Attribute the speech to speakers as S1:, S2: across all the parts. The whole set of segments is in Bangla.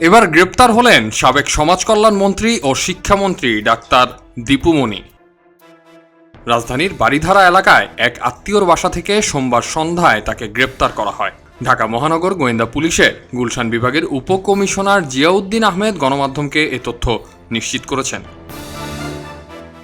S1: এবার গ্রেপ্তার হলেন সাবেক সমাজ কল্যাণ মন্ত্রী ও শিক্ষামন্ত্রী ডাক্তার দীপুমণি রাজধানীর বাড়িধারা এলাকায় এক আত্মীয়র বাসা থেকে সোমবার সন্ধ্যায় তাকে গ্রেপ্তার করা হয়। ঢাকা মহানগর গোয়েন্দা পুলিশের গুলশান বিভাগের উপকমিশনার জিয়াউদ্দিন আহমেদ গণমাধ্যমকে এ তথ্য নিশ্চিত করেছেন।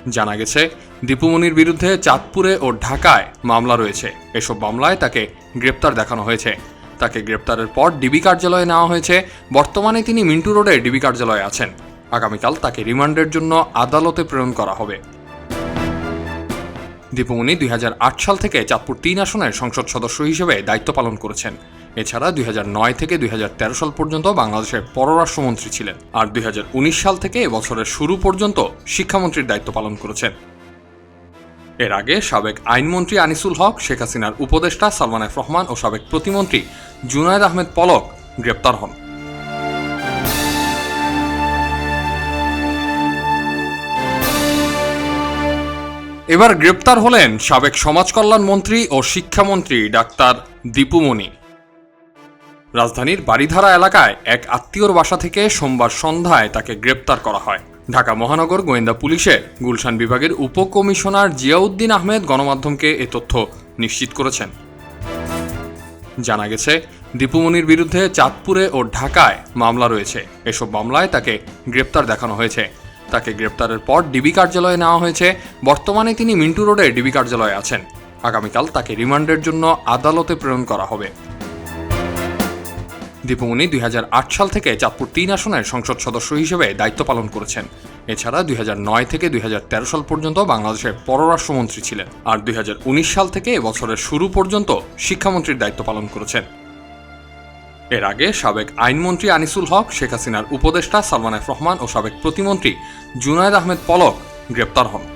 S1: জানা গেছে দীপুমণির বিরুদ্ধে চাঁদপুরে ও ঢাকায় মামলা রয়েছে। এসব মামলায় তাকে গ্রেপ্তার দেখানো হয়েছে। তাকে গ্রেপ্তারের পর ডিবি কার্যালয়ে নেওয়া হয়েছে। বর্তমানে তিনি মিন্টু রোডে ডিবি কার্যালয়ে আছেন। আগামীকাল তাকে রিমান্ডের জন্য আদালতে প্রেরণ করা হবে। দীপুমণি দুই সাল থেকে চাঁদপুর তিন আসনের সংসদ সদস্য হিসেবে দায়িত্ব পালন করেছেন। এছাড়া দুই হাজার নয় থেকে দুই হাজার তেরো সাল পর্যন্ত বাংলাদেশের পররাষ্ট্রমন্ত্রী ছিলেন আর দুই হাজার উনিশ সাল থেকে এবছরের শুরু পর্যন্ত শিক্ষামন্ত্রীর দায়িত্ব পালন করেছেন। এর আগে সাবেক আইনমন্ত্রী আনিসুল হক, শেখ হাসিনার উপদেষ্টা সালমান এফ রহমান ও সাবেক প্রতিমন্ত্রী জুনায়দ আহমেদ পলক গ্রেপ্তার হন। এবার গ্রেপ্তার হলেন সাবেক সমাজ কল্যাণ মন্ত্রী ও শিক্ষামন্ত্রী ডাক্তার দীপুমণি রাজধানীর বাড়িধারা এলাকায় এক আত্মীয়র বাসা থেকে সোমবার সন্ধ্যায় তাকে গ্রেপ্তার করা হয়। ঢাকা মহানগর গোয়েন্দা পুলিশের গুলশান বিভাগের উপকমিশনার জিয়াউদ্দিন আহমেদ গণমাধ্যমকে এ তথ্য নিশ্চিত করেছেন। জানা গেছে দীপুমণির বিরুদ্ধে চাঁদপুরে ও ঢাকায় মামলা রয়েছে। এসব মামলায় তাকে গ্রেপ্তার দেখানো হয়েছে। তাকে গ্রেপ্তারের পর ডিবি কার্যালয়ে নেওয়া হয়েছে। বর্তমানে তিনি মিন্টু রোডে ডিবি কার্যালয়ে আছেন। আগামীকাল তাকে রিমান্ডের জন্য আদালতে প্রেরণ করা হবে। দীপুমণি দুই সাল থেকে চাঁদপুর তিন আসনের সংসদ সদস্য হিসেবে দায়িত্ব পালন করেছেন। এছাড়া দুই হাজার নয় থেকে দুই হাজার তেরো সাল পর্যন্ত বাংলাদেশের পররাষ্ট্রমন্ত্রী ছিলেন আর দুই হাজার উনিশ সাল থেকে এবছরের শুরু পর্যন্ত শিক্ষামন্ত্রীর দায়িত্ব পালন করেছেন। এর আগে সাবেক আইনমন্ত্রী আনিসুল হক, শেখ হাসিনার উপদেষ্টা সালমান রহমান ও সাবেক প্রতিমন্ত্রী জুনায়দ আহমেদ পলক গ্রেপ্তার হন।